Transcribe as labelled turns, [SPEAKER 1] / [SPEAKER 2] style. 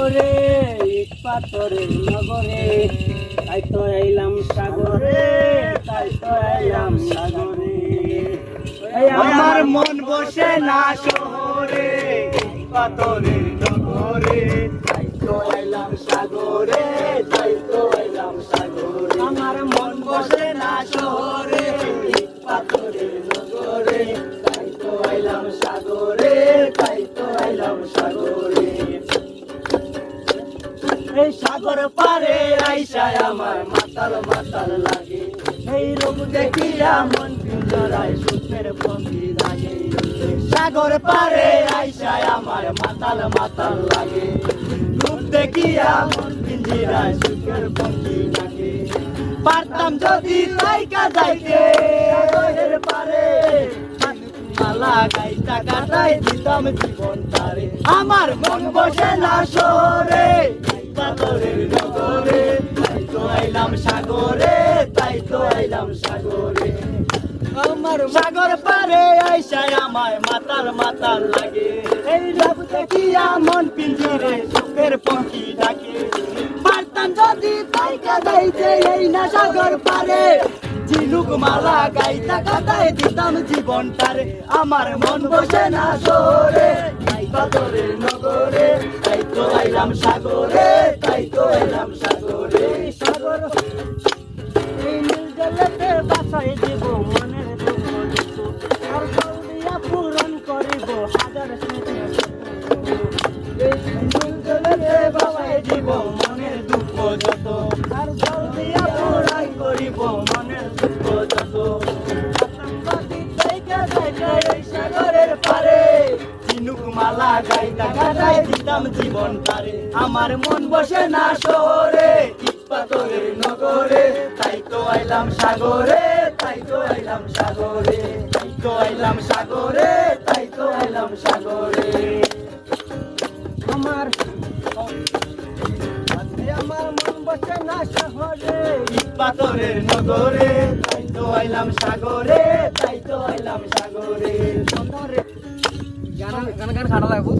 [SPEAKER 1] ওরে ইট পাথরের নগরে। তাই তো এলাম সাগরে, তাই তো এলাম সাগরে।
[SPEAKER 2] আমার মন বসে না শহরে পাথরের নগরে। তাই তো এলাম সাগরে, তাই তো এলাম সাগরে।
[SPEAKER 1] আমার
[SPEAKER 2] মন বসে না শহরে পাথরের নগরে। তাই তো এলাম সাগরে, তাই তো এলাম সাগরে। এই সাগর পারে আইসায় আমার মাতাল মাতাল লাগে। এই রূপ দেখিয়া মন পিঞ্জরায় সুখের পঙ্কি লাগে। সাগর পারে আইসায় আমার মাতাল মাতাল লাগে। রূপ দেখিয়া মন পিঞ্জরায় সুখের পঙ্কি লাগে। পারতাম যদি তাইকা যাইতে। সাগরের পারে মালা গাইতা কাটাই দিতাম জীবন তারে। আমার মন বসে না শহরে পাথরের নগরে, তাই তো আইলাম সাগরে, তাই তো আইলাম সাগরে। আমার সাগর পারে আইসায় আমায় মাতাল মাতাল লাগে। এই রব দেখিয়া মন পিঞ্জিরে সুখের পঙ্কি ডাকে। পারতাম যদি তাইকা যাইতে এই না সাগর পারে, ঝিনুক মালা গাইতা কাটায় দিতাম জীবনটারে। আমার মন বসে না শহরে, তাই পাথরের নগরে। তো আইলাম সাগরে, তাই তো আইলাম সাগরে।
[SPEAKER 1] সাগর, এই নীল জলেতে বাসায় দিব মনের দুঃখ আর জল পূরণ করিব, হাজার
[SPEAKER 2] এই নীল দিব মনের দুঃখ যত
[SPEAKER 1] আর জল দিয়া
[SPEAKER 2] দিয়া পুরাই করিব মালা গাইতা গাইতাই দিতাম জীবন তারে আমার মন বসে না শহরে পাথরের নগরে। তাই তো আইলাম সাগরে, তাই তো আইলাম সাগরে। তাই তো আইলাম সাগরে, তাই তো আইলাম সাগরে।
[SPEAKER 1] আমার আমার মন বসে না শহরে
[SPEAKER 2] পাথরের নগরে। তাই তো আইলাম সাগরে, তাই তো আইলাম সাগরে।
[SPEAKER 1] গান গান খাটা লাগবো।